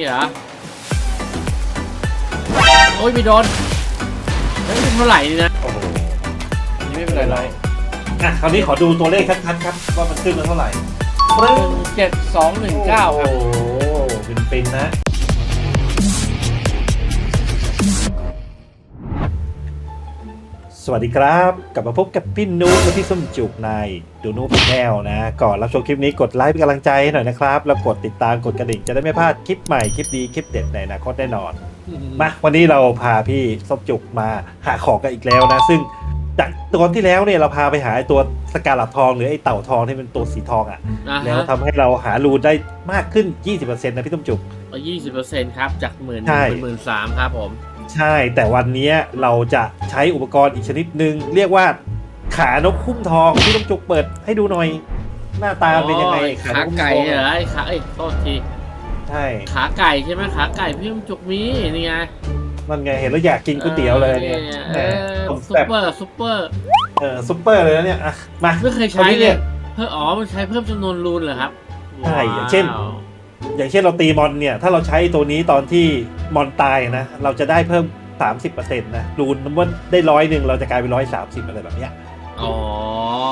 นี่เหรอ โอ้ยไม่โดนเฮ้ยเป็นเท่าไหร่นี่นะ โอ้โหนี่ไม่เป็นไรเราอะคราวนี้ขอดูตัวเลขชัดๆครับ ว่ามันขึ้นมาเท่าไหร่ปรึ้หงนึ่งเจ็ดสองหนึ่งเก้าครับโอ้โห เป็นปินนะ สวัสดีครับ กลับมาพบกับพี่นุ๊กและพี่ส้มจุกในดูนุ๊กแนวนะ ก่อนรับชมคลิปนี้กดไลค์เป็นกำลังใจให้หน่อยนะครับ แล้วกดติดตามกดกระดิ่งจะได้ไม่พลาดคลิปใหม่คลิปดีคลิปเด็ดในอนาคตแน่นอน มาวันนี้เราพาพี่ส้มจุกมาหาของกันอีกแล้วนะ ซึ่งจากตอนที่แล้วเนี่ยเราพาไปหาไอ้ตัวสกาลับทองหรือไอ้เต่าทองที่เป็นตัวสีทองอะ่ะนะแล้วฮะทำให้เราหารูนได้มากขึ้น 20%นะพี่ส้มจุก ยี่สิบเปอร์เซ็นต์ครับ จากหมื่นใช่เป็นหมื่นสามครับผม ใช่ แต่วันนี้เราจะใช้อุปกรณ์อีกชนิดหนึ่งเรียกว่า ขานกคุ้มทองพี่ส้มจุกเปิดให้ดูหน่อย หน้าตาเป็นยังไงอ๋อขานขากคุ้มทไก่องเหรอไอ้ขาเอ้ยโทษทีใช่ขาไก่ใช่ไหมขาไก่พี่มจุกมีนี่ไงมันไงเห็นแล้วอยากกินก๋วยเตี๋ยวเลยเนี่ยเออผมซุปแบบเปอร์ซุปเปอร์เออซุปเปอร์เลยนะเนี่ยอะมาไม่เคยวันใช้นี้เลเนี่ยยเพิ่มอ๋อมันใช้เพิ่มจำนวนรูนเหรอครับใช่อย่างเช่นว้าว อย่างเช่นเราตีมอนเนี่ย ถ้าเราใช้ตัวนี้ตอนที่มอนตายนะ เราจะได้เพิ่ม 30%นะรูนว่าได้ร้อยหนึ่งเราจะกลายเป็นร้อยสามสิบอะไรแบบเนี้ยอ๋อ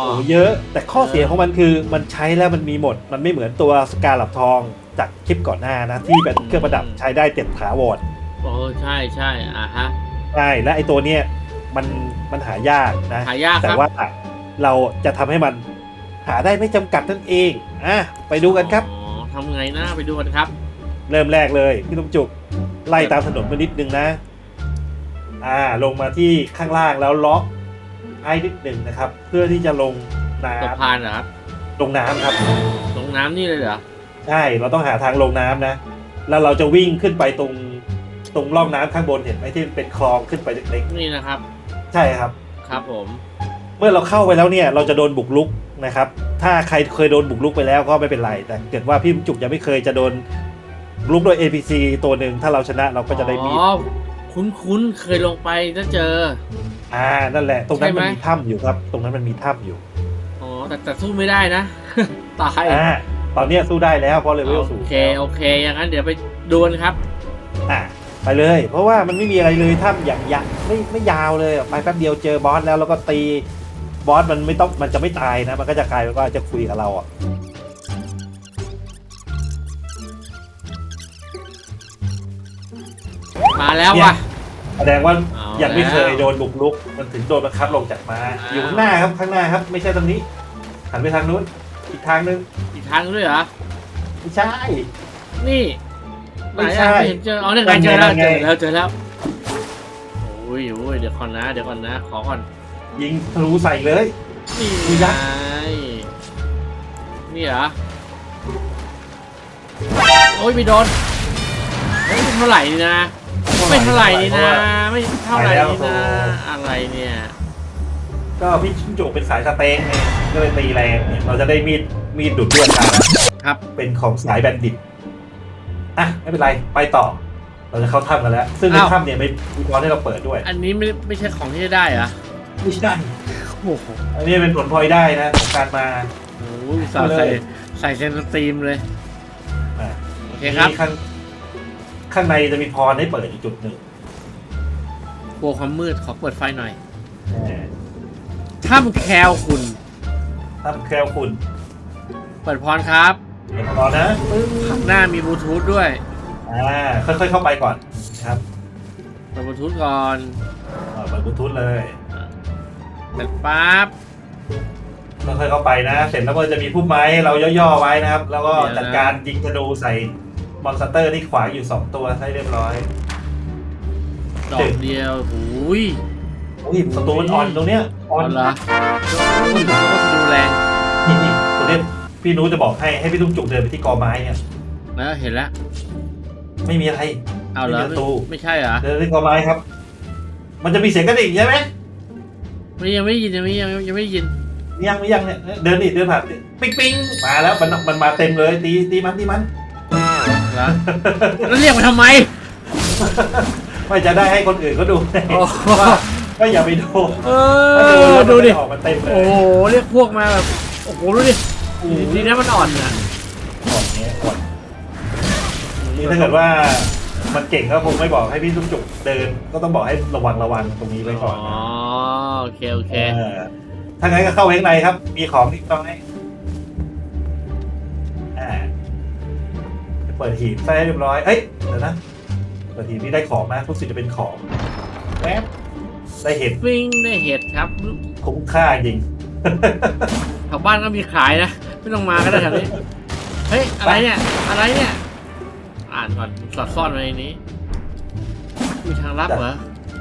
โอ้เยอะ แต่ข้อเสียของมันคือมันใช้แล้วมันมีหมด มันไม่เหมือนตัวสกาลับทองจากคลิปก่อนหน้านะ ที่เป็นเครื่องประดับใช้ได้เต็มถาวรโอ้ใช่ใช่อะฮะใช่และไอตัวเนี้ยมันมันหายากนะหายากแต่ครับว่าเราจะทำให้มันหาได้ไม่จำกัดนั่นเองอะไปดูกันครับอ๋อ ทำไงนะไปดูกันครับ เริ่มแรกเลยพี่ต้มจุกไล่ตามถนนมานิดนึงนะ อ่าลงมาที่ข้างล่างแล้วล็อกให้นิดหนึ่งนะครับ เพื่อที่จะลงน้สะพานเหรอครับำลงน้ำครับ ลงน้ำนี่เลยเหรอ ใช่เราต้องหาทางลงน้ำนะ แล้วเราจะวิ่งขึ้นไปตรงตรงร่องน้ำข้างบนเห็นไหมที่เป็นคลองขึ้นไปเล็กนี่นะครับๆใช่ครับ ครับผม เมื่อเราเข้าไปแล้วเนี่ยเราจะโดนบุกลุกนะครับ ถ้าใครเคยโดนบุกลุกไปแล้วก็ไม่เป็นไร แต่เกิดว่าพี่จุกยังไม่เคยจะโดนบุกลุกโดย APC ตัวหนึ่งถ้าเราชนะเราก็จะได้มีดอ๋อคุ้นคุ้นๆเคยลงไปจะเจอ อ่านั่นแหละ ตรงนั้นใช่ไหมมันมีถ้ำอยู่ครับ ตรงนั้นมันมีถ้ำอยู่อ๋อแต่แต่สู้ไม่ได้นะตายอ่าตอนเนี้ยสู้ได้แล้วเพราะเลเวลสูโองเคโอเคอย่างนั้นเดี๋ยวไปดูกันครับอ่าไปเลย เพราะว่ามันไม่มีอะไรเลยถ้ำอย่างยะไม่ไม่ยาวเลยไปแป๊บเดียวเจอบอสแล้วแล้วก็ตี บอสมันไม่ต้องมันจะไม่ตายนะ มันก็จะกลายเป็นว่าจะคุยกับเราอะมาแล้วเนี่ยว่ะ แสดงว่าเอายังไม่เคยแล้วโดนบุกลุก มันถึงโดนบังคับลงจากม้าอ้าวอยู่ข้างหน้าครับข้างหน้าครับ ไม่ใช่ตรงนี้หันไปทางนู้นอีกทางนึงอีกทางด้วยเหรอ ไม่ใช่ นี่ไม่หนอะใช่ไม่เห็นเจอเอาเนี่ยไงนั่นเจไงอแล้วนั่นไงเจอแล้วเจอแล้วโอ้ยโอ้ยเดี๋ยวก่อนนะ เดี๋ยวก่อนนะ ขอก่อน ยิงทะลุใส่เลย นี่มียัไงกษ์นี่เหรอ โอ้ยไม่โดนเฮ้ยไม่เท่าไหร่นี่นะ ไม่เท่าไหร่นี่นะ ไม่เท่าไหร่นี่นะ อะไรเนี่ย ก็พี่ชิงโจเป็นสายสเต็งไงก็เลยตีแรงเนี่ยเราจะได้มีดมีดดูดเลือดมาแล้วครับ เป็นของสายแบนดิตอะไม่เป็นไรไปต่อ เราจะเข้าถ้ำกันแล้ว ซึ่งในอ้าวถ้ำเนี่ยไม่มีบอลให้เราเปิดด้วย อันนี้ไม่ไม่ใช่ของที่จะได้เหรอ ไม่ใช่โอ้โหอันนี้เป็นผลพลอยได้นะของการมา โอ้โหใส่ใส่ใส่เซนสตรีมเลย อะโอเคครับ มีข้างข้างในจะมีพรให้เปิดอีกจุดหนึ่งกลัวความมืด ขอเปิดไฟหน่อย อ่าถ้ำแคลคุณ ถ้ำแคลคุณเปิดพรครับเห็นพรนะปึ้งข้างหน้ามีบลูทูธด้วย อ่าค่อยๆเข้าไปก่อนนะครับเปิดบลูทูธก่อน อ่าเปิดบลูทูธเลย เสร็จปั๊บ ค่อยๆเข้าไปนะ เสร็จแล้วก็จะมีพุ่มไม้เราย่อๆไว้นะครับ แล้วก็เดี๋ยวนะจัดการยิงธนูใส่มอนสเตอร์ที่ขวางอยู่2ตัวให้เรียบร้อยดอกเดียวหูยอุ้ยสตูมันอ่อนตรงเนี้ยอ่อ่ออนนเหรอโอ้ยก็ดูแรงนี่นี่ตรงเนี้ยพี่นุ้จะบอกให้ให้พี่ตุ้มจุกเดินไปที่กอไม้เนี่ยแล้วเห็นแล้ว ไม่มีอะไรเอาเหรอไม่มีประตูไม่ใช่เหรอเดินไปที่กอไม้ครับ มันจะมีเสียงกระดิ่งใช่ไหม ไม่ยังไม่ได้ยินยังไม่ยังยังไม่ได้ยินยังไม่ยังเนี่ยเดินดิเดินผ่านปิ๊งปิ๊งมาแล้วมันมันมาเต็มเลยตีตีมันตีมันเหรอแล้วเรียกมาทำไมไม่จะได้ให้คนอื่นเขาดูโอ้โหว่าว่าอย่าไปดูเอถ้าดูอแล้วดูดิมันไม่ออกมาเต็มเลยโอ้โหเรียกพวกมาแบบโอ้โหดูดิดีนะมันอ่อนนะอ่อนเนี้ยอ่อนอืนี่ถ้าเกิดว่ามันเก่งก็คงไม่บอกให้พี่ตุ้มจุกเดิน ก็ต้องบอกให้ระวังระวังตรงนี้ไว้ก่อนอ๋อโอเค โอเค เออถ้างั้นก็เข้าไปข้างในครับ มีของที่ต้องให้อ่าเปิดหีบใส่ให้เรียบร้อย เอ้ยเดี๋ยวนะ เปิดหีบนี่ได้ของนะทุกสิ่งจะเป็นของแวบได้เห็ดวิ่งได้เห็ดครับคุ้มค่าจริง แถวบ้านก็มีขายนะ ไม่ต้องมาก็ได้แถวนี้ เฮ้ย อะไรเนี่ย อะไรเนี่ย อ่านก่อนสอดซ่อนไว้ในนี้ มีทางลับเหรอ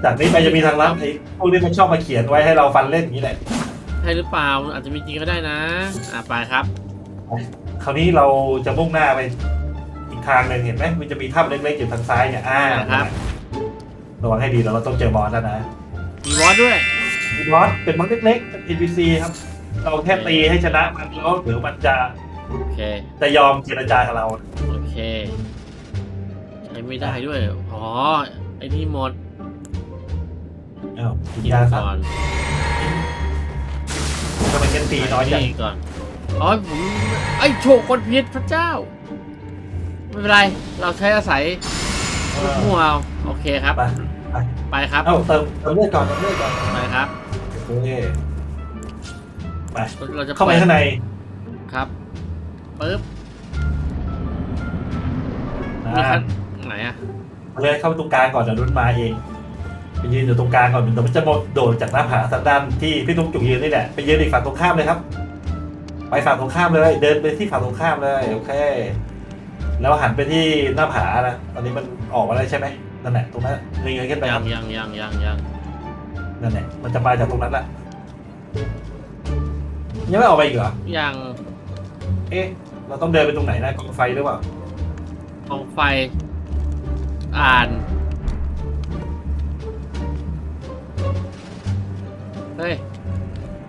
จากนี้ไปจะมีทางลับไอ้พวกนี้มันชอบมาเขียนไว้ให้เราฟันเล่นอย่างนี้แหละ ใช่หรือเปล่าอาจจะมีจริงก็ได้นะ อ่าไปครับ คราวนี้เราจะมุ่งหน้าไปอีกทางหนึ่งเห็นไหมมันจะมีถ้ำเล็กๆอยู่ทางซ้ายเนี่ยอ่าครับ ระวังให้ดีแล้วเราต้องเจอบอสแล้วนะมีวอสด้วย บอสเป็นมอนเล็กๆเป็น NPC ครับ เราแค่ตีให้ชนะมันแล้วเดี๋ยวมันจะโอเค จะยอมเจรจากับเรา โอเค ใช้ไม่ได้ด้วย อ๋อ ไอ้นี่หมด อ้าวกินกินยาซะก่อนก็มันแค่ตีน้อยจังนี่ก่อนอ๋อผมไอ้โชคคนพิษพระเจ้า ไม่เป็นไร เราใช้อาศัยลูกหัวเอาโอเคครับไปไปครับ เอ้าเติมเติมเลือดก่อนเติมเลือดก่อนไปครับโอเคไปเราจะเข้าไปข้างในครับปึ๊บอ่มีาขั้นไหนอะเลยเข้าไปตรงกลางก่อนเดี๋ยวรุ่นมาเอง ไปยืนอยู่ตรงกลางก่อนเดี๋ยวมันจะโดดจากหน้าผาทางด้านที่พี่ตุ้มจุกยืนนี่แหละไปยืนอีกฝั่งตรงข้ามเลยครับ ไปฝั่งตรงข้ามเลยเดินไปที่ฝั่งตรงข้ามเลยโอเค แล้วหันไปที่หน้าผานะตอนนี้มันออกมาแล้วใช่ไหมนั่นแหละตรงนั้นเงยๆขึ้นไปคยัรับงยังยังยังยังนั่นแหละมันจะไปจากตรงนั้นแหละยังไม่ออกไปอีกเหรอยังเอ๊ะ เราต้องเดินไปตรงไหนนะกองไฟหรือเปล่า กองไฟ อ่าน ฮ้ย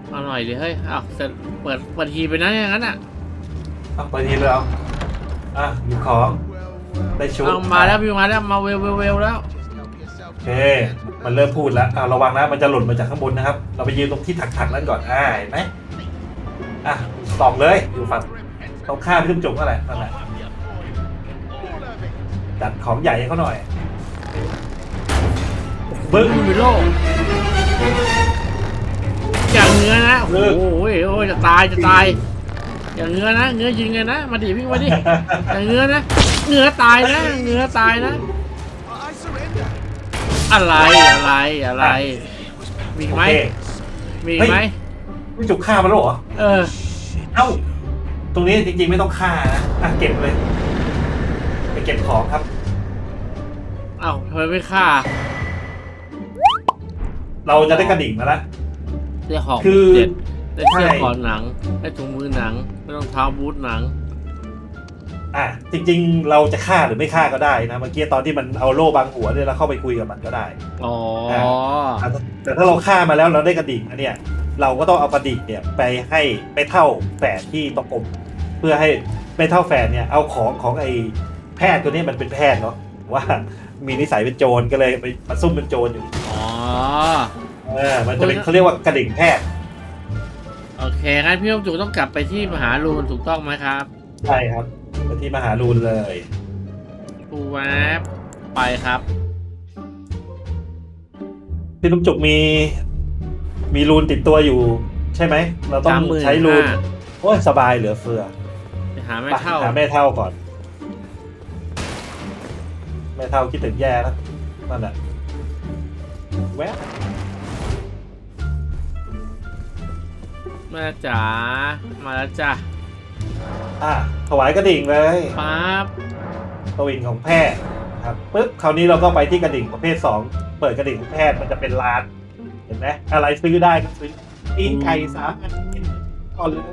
เอาหน่อยดิเฮ้ยเอาเสร็จเปิดเปิดทีไปนะอย่างนั้นอะเอาไปทีเลยเอาอะหยิบของได้ชุดเอามาแล้วพี่มาแล้วมาเวลเวลเวลแล้วโอเค มันเริ่มพูดแล้วอ่าระวังนะมันจะหล่นมาจากข้างบนนะครับ เราไปยืนตรงที่ถักๆนั้นก่อนอ่าเห็นไหมอะส่องเลยอยู่ฝั่งตรงข้ามพี่ตุ้มจุกนั่นแหละนั่นแหละจัดของใหญ่ให้เขาหน่อยบึ้งคุณวิโล อย่างเนื้อนะโอ้เลิกโหโอ้ยโอ้ยจะตายจะตาย อย่างเนื้อนะเนื้อยิงเลยนะมาดิวิ่งมาดิอย่างเนื้อนะเนื้อตายนะเนื้อตายนะ อะไรอะไรอะไร มีอีกไหมโอเคมีอีกไหมพี่จุกฆ่ามันแล้วเหรอเออ เอ้า ตรงนี้จริงๆไม่ต้องฆ่านะอะเก็บเลยไปเก็บของครับ เอ้าทำไมไม่ฆ่า เราจะได้กระดิ่งมาแล้ว ได้หอกคือเจ็ดได้เสื้อใช่ก่อนหนัง ได้ถุงมือหนังได้รองเท้าบูทหนัง อะจริง ๆ เราจะฆ่าหรือไม่ฆ่าก็ได้นะเมื่อกี้ตอนที่มันเอาโล่บังหัวเนี่ยเราเข้าไปคุยกับมันก็ได้อ๋ออะแต่ถ้าเราฆ่ามาแล้วเราได้กระดิ่งนะเนี่ยเราก็ต้องเอากระดิ่งเนี่ยไปให้ไปเท่าแฝดที่ตกอมเพื่อให้ไปเท่าแฝดเนี่ยเอาของของไอ้แพทย์ตัวนี้มันเป็นแพทย์เนาะว่ามีนิสัยเป็นโจรก็เลยไปมาซุ่มเป็นโจรอยู่อ๋อ เออมันจะเป็นเขาเรียกว่ากระดิ่งแพทย์โอเคงั้นพี่ต้องจุกต้องกลับไปที่มหาลูนถูกต้องไหมครับใช่ครับไปที่มหาลูนเลยปูแวบไปครับพี่ลุงจุกมีมีรูนติดตัวอยู่ ใช่ไหม เราต้องสามหมื่นใช้รูนห้าโอ้ยสบายเหลือเฟือไปหาไม่ไปเท่าหาแม่เท่าก่อน แม่เท่าคิดถึงแย่แล้วนั่นแหละแวะ แม่จ๋ามาแล้วจ้ะอะถวายกระดิ่งเลยปั๊บกระดิ่งของแพทย์ครับปึ๊บคราวนี้เราก็ไปที่กระดิ่งประเภทสองเปิดกระดิ่งของแพทย์มันจะเป็นร้าน เห็นไหมอะไรซื้อได้ก็ซื้อตีนไก่สามอันก่อนเลย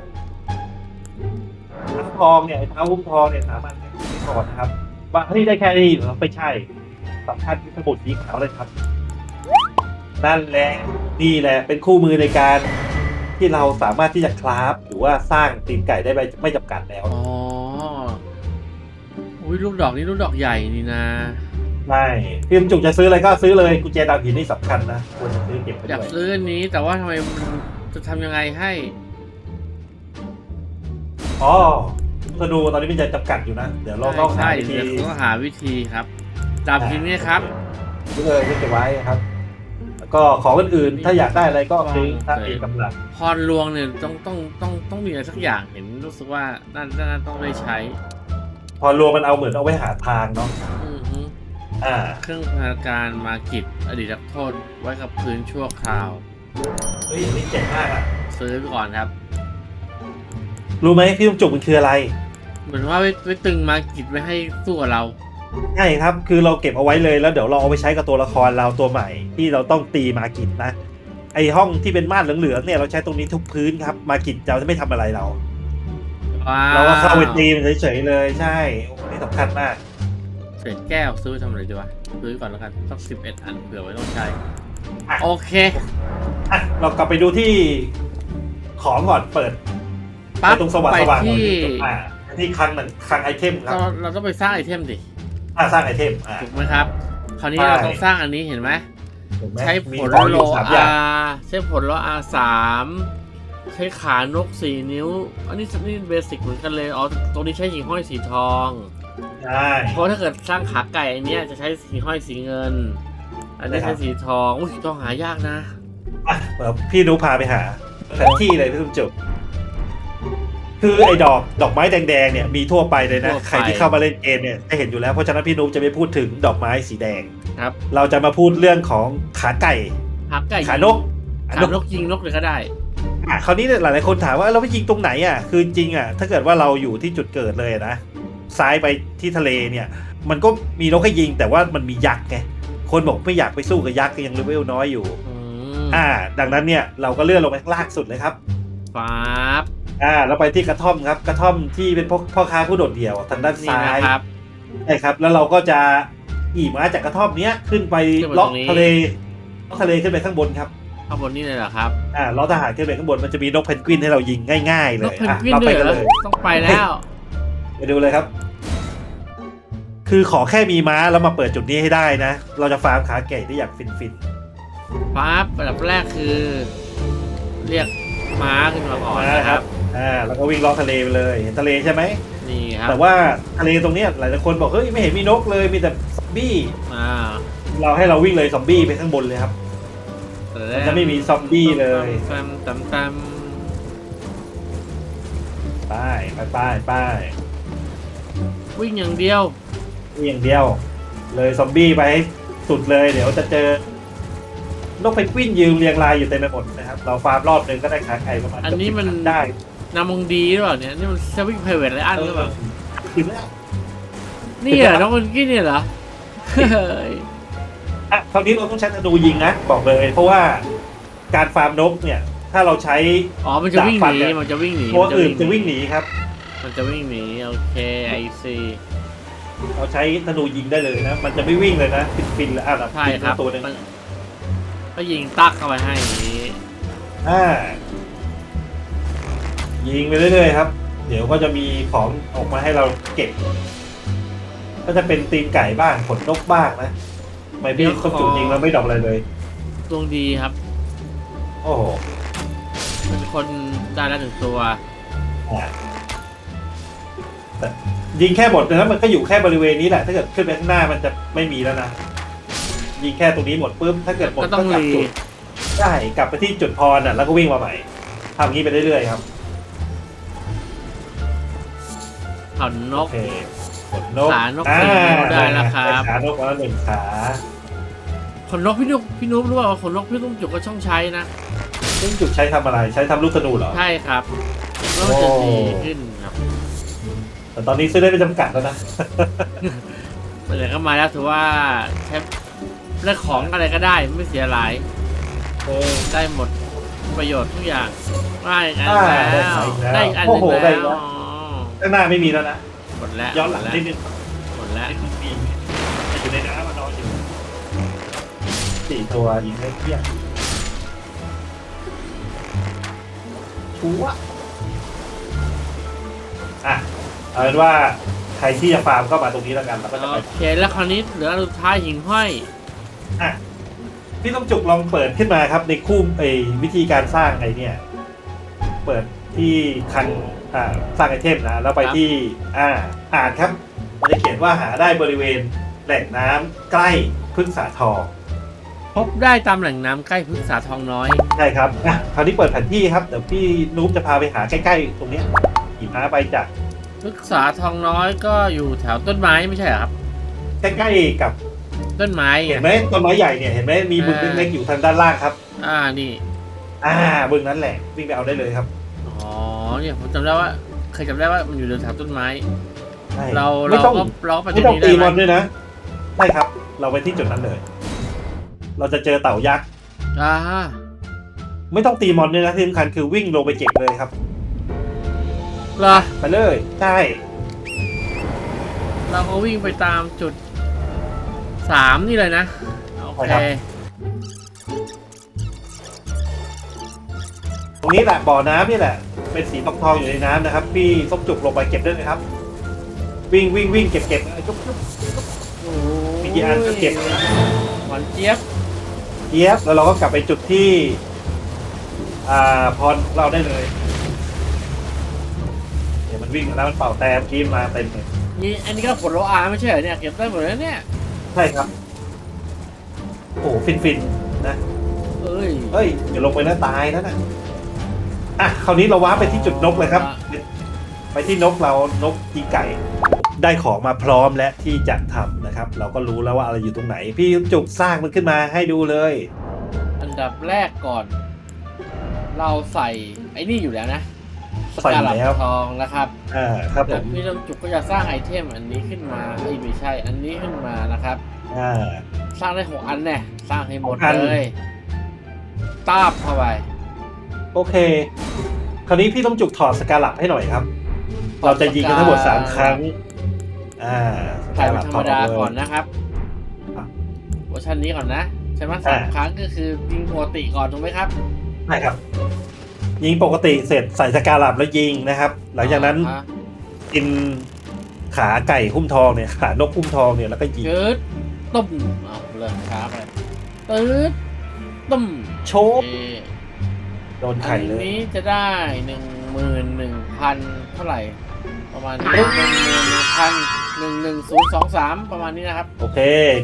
เท้าทองเนี่ยไอ้เท้าหุ้มทองเนี่ยสามอันเนี่ยซื้อก่อนนะครับว่าเฮ้ยได้แค่นี้เหรอไม่ใช่สำคัญที่สมุดสีขาวเลยครับ นั่นแหละนี่แหละเป็นคู่มือในการ ที่เราสามารถที่จะคราฟหรือว่าสร้างตีนไก่ได้ไม่ไม่จำกัดแล้ว อ๋อ อุ้ยลูกดอกนี่ลูกดอกใหญ่นี่นะไม่พี่มจุกจะซื้ออะไรก็ซื้อเลยกุญแจดาวหินนี่สำคัญนะควรจะซื้อเก็บไปอยากด้วยซื้ออันนี้แต่ว่าทำไมมันจะทำยังไงให้ อ๋อธนูตอนนี้มันจะจำกัดอยู่นะ เดี๋ยวเราต้องหาใช่วิธีเดี๋ยวต้องหาวิธีครับดาบชิ้นนี้ครับ ซื้อเลยเก็บไว้ครับแล้ว ก็ของอื่นๆถ้าอยากได้อะไรก็ซื้อถ้ามีกำลังพรลวงเนี่ยต้องต้องต้องต้องมีอะไรสักอย่างเห็นรู้สึกว่าน่าน่าต้องได้ใช้พอรวมมันเอาเหมือนเอาไว้หาทางเนาะอือฮึอ่า เครื่องพนาการมากิจอดีตนักโทษไว้กับพื้นชั่วคราว เฮ้ยอันนี่เจ๋งมากอะ ซื้อไปก่อนครับ รู้ไหมพี่ต้องจุกมันคืออะไร เหมือนว่าไว้ไว้ตึงมากิจไว้ให้สู้กับเรา ใช่ครับ คือเราเก็บเอาไว้เลยแล้วเดี๋ยวเราเอาไปใช้กับตัวละครเราตัวใหม่ ที่เราต้องตีมากินนะ ไอห้องที่เป็นม่านเหลืองๆเนี่ยเราใช้ตรงนี้ทุกพื้นครับมากินจะไม่ทำอะไรเราว้าเราก็เข้าไปตีมันเฉยๆเลยใช่โอ้นี่สำคัญมากเศษแก้วซื้อไปทำอะไรดีวะซื้อก่อนแล้วกันสักสิบเอ็ดอันเผื่อไว้ต้องใช้อะโอเคอะเรากลับไปดูที่ของก่อนเปิดปั๊บไอ้ตรงสว่างไปสว่างที่อ่าที่คลังหนึ่งคลังไอเทมครับเราเราต้องไปสร้างไอเทมดิ อ่าสร้างไอเทมอ่า ถูกไหมครับ คราวนี้ใช่ เราต้องสร้างอันนี้เห็นไหม ถูกไหมใช้ผมีลของอโลยู่สามอย่าอางใช้ผลโลอาสามใช้ขานกสี่นิ้ว อันนี้นี่เบสิกเหมือนกันเลยอ๋อตรงนี้ใช้หิ่งห้อยสีทอง ใช่ เพราะถ้าเกิดสร้างขาไก่อันเนี้ยจะใช้สีห้อยสีเงิน อันนี้ใช่ครัใช้บสีทองอุ้ยสีทองหายากนะ อะเดี๋ยวพี่นุพาไปหาแผนที่เลยพี่ตุ้มจุก คือไอ้ดอกดอกไม้แดงๆเนี่ยมีทั่วไปเลยนะ ทั่วไป ใครที่เข้ามาเล่นเกมเนี่ยจะเห็นอยู่แล้ว เพราะฉะนั้นพี่นุจะไม่พูดถึงดอกไม้สีแดง ครับเราจะมาพูดเรื่องของขาไก่ขาไก่ขานกขานกยิงนกเลยก็ได้ อะคราวนี้เนี่ยหลายๆคนถามว่าเราไปยิงตรงไหนอะคือจริงอะถ้าเกิดว่าเราอยู่ที่จุดเกิดเลยนะซ้ายไปที่ทะเลเนี่ย มันก็มีนกให้ยิงแต่ว่ามันมียักษ์ไงคนบอกไม่อยากไปสู้กับยักษ์ก็ยังเลเวลน้อยอยู่ อืมอ่า ดังนั้นเนี่ยเราก็เลื่อนลงไปข้างล่างสุดเลยครับปั๊บ อ่าเราไปที่กระท่อมครับ กระท่อมที่เป็นพ่อพ่อค้าผู้โดดเดี่ยวทางด้านนี่ซ้านะยครับ ใช่ครับ แล้วเราก็จะขี่ม้าจากกระท่อมเนี้ยขึ้นไปขึ้นไปเลาะตรงนี้ทะเลเลาะทะเลขึ้นไปข้างบนครับข้างบนนี่เลยเหรอครับอ่าเลาะทหารขึ้นไปข้างบนมันจะมีนกเพนกวินให้เรายิงง่าย ๆ เลนกยเพนอะกวินเราด้ไปวยเหรกันอเลย ต้องไปแล้ว ไปดูเลยครับ คือขอแค่มีม้าแล้วมาเปิดจุดนี้ให้ได้นะ เราจะฟาร์มขาไก่ได้อย่างฟินปั๊บอันดับแรกคือ เรียกม้าขึ้นมาก่อนม้านะคครัรับบๆ อ่าแล้วก็วิ่งเลาะทะเลไปเลยเห็นทะเลใช่ไหมนี่ครับแต่ว่าทะเลตรงเนี้ยหลายๆคนบอกเฮ้ยไม่เห็นมีนกเลยมีแต่ซอมบี้อ่าเราให้เราวิ่งเลยซอมบี้ไปข้างบนเลยครับมันจะไม่มีซอมบี้เลยตามตามตามไปไปไปไปวิ่งอย่างเดียวนี่อย่างเดียว เลยซอมบี้ไปให้สุดเลยเดี๋ยวจะเจอนกเพนกวินยืนเรียงรายอยู่เต็มไปหมดนะครับ เราฟาร์มรอบหนึ่งก็ได้ขาไก่ประมาณอันนี้มันได้ นำมงดีหรือเปล่าเนี่ยนี่มันเซวิ่งไพรเวทไรอันหรือเปล่าถึงแล้วนี่เหรอน้องมันกี้เนี่ยเหรอเฮ้ยอะคราวนี้เราต้องใช้ธนูยิงนะบอกเลย เพราะว่าการฟาร์มนกเนี่ย ถ้าเราใช้อ๋อมันจะวิ่งหดาบฟันนีเนี่ยมันจะวิ่งหนีตัวมัอื่นจะวิ่งหนีครับ มันจะวิ่งหนีโอเคไอซีเราใช้ธนูยิงได้เลยนะ มันจะไม่วิ่งเลยนะฟินฟินๆเลยอะเราใช่ครับตัวหนึงมันก็ยิงตักเข้าไปให้อย่างนี้ อ่า ยิงไปเรื่อยๆครับ เดี๋ยวก็จะมีของออกมาให้เราเก็บ ก็จะเป็นตีนไก่บ้างขนนกบ้างนะ ไม่พี่ต้องจุดยิงแล้วไม่ดอกอะไรเลย ดวงดีครับ โอ้โหเป็นคนได้แล้วถึงตัวอะแต่ยิงแค่หมดนะมันก็อยู่แค่บริเวณนี้แหละ ถ้าเกิดขึ้นไปข้างหน้ามันจะไม่มีแล้วนะ ยิงแค่ตรงนี้หมดปุ๊บถ้าเกิดหมดก็ต้องกลับรีจุดได้กลับไปที่จุดพรน่ะแล้วก็วิ่งมาใหม่ทำอย่างนี้ไปเรื่อยๆครับ นนโอก เคขนนกขานกสี่นิ้วได้แล้วครับ ขานกมาแล้วหนึ่งขาขนนกพี่นุ๊กพี่นุ๊กรู้ว่าขนนกพี่ตุ้มจุกก็ช่องใช้นะ ซึ่งจุดใช้ทำอะไร ใช้ทำลูกธนูเหรอ ใช่ครับแล้วมันจะดีขึ้นครับแต่ตอนนี้ซื้อได้ไม่จำกัดแล้วนะไปไหนก็มาแล้วถือว่าใช้ได้ของอะไรก็ได้ไม่เสียหลายเออ ได้หมดประโยชน์ทุกอย่างได้อีกอันอ่าแล้วได้ได้อีอีกกอันแล้วหนึ่งโอ้โหได้แล้อีกวแล้วอ๋อ ข้างหน้าไม่มีแล้วนะหมดแล้วย้อนหลังมดนิแวดนึงหมดแล้วไอ้คุณมีแต่อยู่ในน้ำมันนอนอยู่สี่ตัวยิงได้เที่ยงชัวร์อะเอาเป็นว่าใครที่จะฟาร์มก็มาตรงนี้แล้วกันแล้วก็จะไปโอเคแล้วคราวนี้เหลืออันสุดท้ายหิ่งห้อยอะพี่ต้องจุกลองเปิดขึ้นมาครับในคู่ไอ้วิธีการสร้างไอ้เนี่ย เปิด ที่คันอ่าสร้างไอเทมนะแล้วไปครับที่อ่าอ่านครับ มันจะเขียนว่าหาได้บริเวณแหล่งน้ำใกล้พฤกษาทองพบได้ตามแหล่งน้ำใกล้พฤกษาทองน้อย ใช่ครับอะคราวนี้เปิดแผนที่ครับเดี๋ยวพี่นูบจะพาไปหาใกล้ๆตรงเนี้ยขี่ม้าไปจากพฤกษาทองน้อยก็อยู่แถวต้นไม้ไม่ใช่เหรอครับ ใกล้ๆกับต้นไม้เห็นไหมต้นไม้ใหญ่เนี่ยเห็นไหมมีบึงอ่าเล็กๆอยู่ทางด้านล่างครับ อ่านี่ อ่าบึงนั้นแหละวิ่งไปเอาได้เลยครับอ๋อ เนี่ยผมจำได้ว่าเคยจำได้ว่ามันอยู่แถวต้นไม้ ใช่เราไม่เราต้องก็เราก็ไปไม่ที่ต้องนี้ตีได้ไหมมอนด้วยนะใช่ครับ เราไปที่จุดนั้นเลย เราจะเจอเต่ายักษ์ อ่าไม่ต้องตีมอนด้วยนะที่สำคัญคือวิ่งลงไปเก็บเลยครับ เหรอไปเลย ใช่ เราก็วิ่งไปตามจุดสามนี่เลยนะ โอเคตรงนี้แหละบ่อน้ำนี่แหละ เป็นสีทองทองๆอยู่ในน้ำนะครับ พี่ส้มจุกลงไปเก็บด้วยนะครับ วิ่งวิ่งวิ่งเก็บเก็บจุ๊บจุ๊บโอ้มีกี่อันก็เก็บหวานเจี๊ยบเจี๊ยบแล้วเราก็กลับไปจุดที่ อ่าพรเราได้เลยเดี๋ยวมันวิ่งมาแล้วมันเป่าแต้มกี้มาเต็มเลยนี่อันนี้ก็ผลโลอาไม่ใช่เหรอเนี่ยเก็บได้หมดแล้วเนี่ยใช่ครับโอ้โหฟินฟินๆนะ เอ้ยเฮ้ยอย่าลงไปนะตายนะนะ อะคราวนี้เราว้าร์ปไปที่จุดนกเลยครับ ไปที่นกเรานกกีไก่ ได้ของมาพร้อมและที่จะทำนะครับ เราก็รู้แล้วว่าอะไรอยู่ตรงไหน พี่จุกสร้างมันขึ้นมาให้ดูเลย อันดับแรกก่อน เราใส่ไอ้นี่อยู่แล้วนะใส่อยู่แล้วสกาลับทองนะครับอ่าครับผเดี๋ยวมพี่ต้มจุกก็จะสร้างไอเทมอันนี้ขึ้นมาเอ้ยไม่ใช่ อันนี้ขึ้นมานะครับ อ่า สร้างได้หกอันแน่สร้างให้หมดหกอัน เลยตาบเข้าไปโอเค คราวนี้พี่ต้องจุกถอดสกาลับให้หน่อยครับ เราจะยิงกันทั้งหมดสามครั้ง อ่าสถ่ายกาเป็ลันบธรถรอมดดาเลก่อนยนะครับอะเวอร์ชันนี้ก่อนนะใช่ไหมสามอ่าครั้งก็คือยิงปกติก่อนถูกไหมครับใช่ครับ ยิงปกติเสร็จใส่สกาลับแล้วยิงนะครับ หลังจากนั้นอ่าฮะกินขาไก่หุ้มทองเนี่ยขานกหุ้มทองเนี่ยแล้วก็ยิงจืดตุ้มเอาเริ่มช้าไปตืดตุ้มโชโอว์เค โดนอัไข่นเลยนี้จะได้หนึ่งหมื่นหนึ่งพันเท่าไหร่ ประมาณนี้หนึ่งหมื่นหนึ่งพันหนึ่งหนึ่งศูนย์สองสามประมาณนี้นะครับ โอเค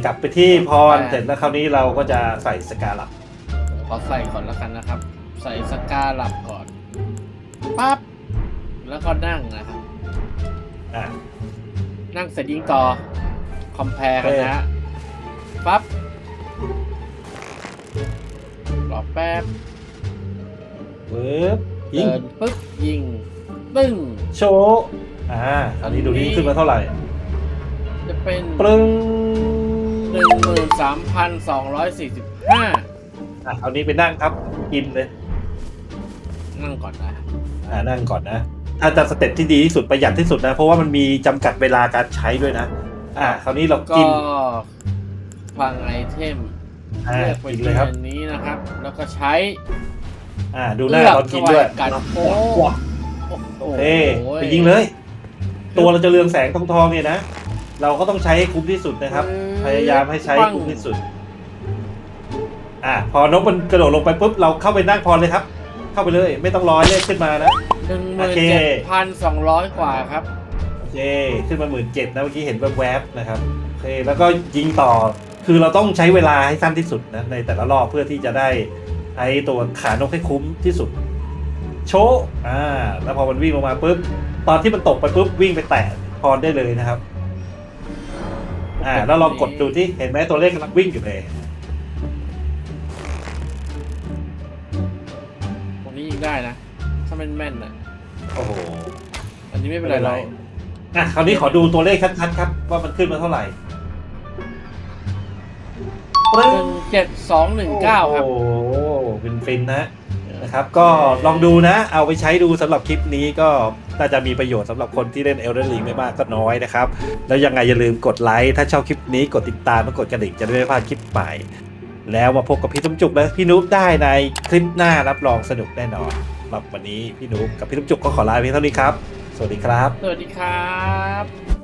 กลับไปที่พรอ่าเสร็จแล้วคราวนี้เราก็จะใส่สกาลับผมขอใส่ก่อนแล้วกันนะครับ ใส่สกาหลับก่อนปั๊บแล้วก็นั่งนะครับ อ่านั่งเสร็จยิงต่อ คอมเพลกันนะฮะปั๊บรอแป๊บ เวิร์บยิงเดินปึ๊บยิงตึ้ง โชว์อ่าคราวนี้ดูนี่ขึ้นมาเท่าไหร่จะเป็นปรึงหนึ่งหมื่นสามพันสองร้อยสี่สิบห้าอะคราวนี้ไปนั่งครับกินเลยนั่งก่อนนะอ่านั่งก่อนนะถ้าจะสเต็ปที่ดีที่สุดประหยัดที่สุดนะ เพราะว่ามันมีจำกัดเวลาการใช้ด้วยนะ อ่าคราวนี้เราก็กินฟังไอเทมอ่าเลือกไปกินที่เลยครับอันนี้นะครับ แล้วก็ใช้ อ่าดูหน้าตอนกินด้วยกัดโอ้ว้าวโอ้โหโอเคไปยิงเลย ตัวเราจะเรืองแสงทองทองๆเนี่ยนะ เราก็ต้องใช้ให้คุ้มที่สุดนะครับ พยายามให้ใช้ให้คุ้มที่สุด อ่าพอนกมันกระโดดลงไปปุ๊บเราเข้าไปนั่งพรเลยครับ เข้าไปเลย ไม่ต้องรอให้เลขขึ้นมานะหนึ่งหโอมื่นเคเจ็ดพันสองร้อยกว่าครับโอเคขึ้นมาหมื่นเจ็ดนะเมื่อกี้เห็นแวบๆนะครับโอเคแล้วก็ยิงต่อคือเราต้องใช้เวลาให้สั้นที่สุดนะในแต่ละรอบเพื่อที่จะได้ ใช้ตัวขานกให้คุ้มที่สุด โชว์อ่าแล้วพอมันวิ่งลงมาปุ๊บตอนที่มันตกไปปุ๊บวิ่งไปแตะพรได้เลยนะครับ อ่า แล้วลองกดดูที่เห็นไหมตัวเลขกำลังวิ่งอยู่เลยตรงนี้ยิงได้นะ ถ้าแม่นแม่นๆนะโอ้โหอันนี้ไม่เป็นไรเราอะคราวนี้ขอดูตัวเลขชัดๆครับ ว่ามันขึ้นมาเท่าไหร่ปึ้หนึ่งงเจ็ดสองหนึ่งเก้าครับโอ้โห ฟินฟินๆนะนะครับ ก็ลองดูนะ เอาไปใช้ดูสำหรับคลิปนี้ก็น่าจะมีประโยชน์สำหรับคนที่เล่น Elden Ring ไม่มากก็น้อยนะครับ แล้วยังไงอย่าลืมกดไลค์ ถ้าชอบคลิปนี้กดติดตามและกดกระดิ่งจะได้ไม่พลาดคลิปใหม่ แล้วมาพบกับพี่ตุ้มจุกและพี่นุ๊กได้ในคลิปหน้ารับรองสนุกแน่นอนสำหรับวันนี้พี่นุ๊กกับพี่ตุ้มจุกก็ขอลาไปเพียงเท่านี้ครับ สวัสดีครับ สวัสดีครับ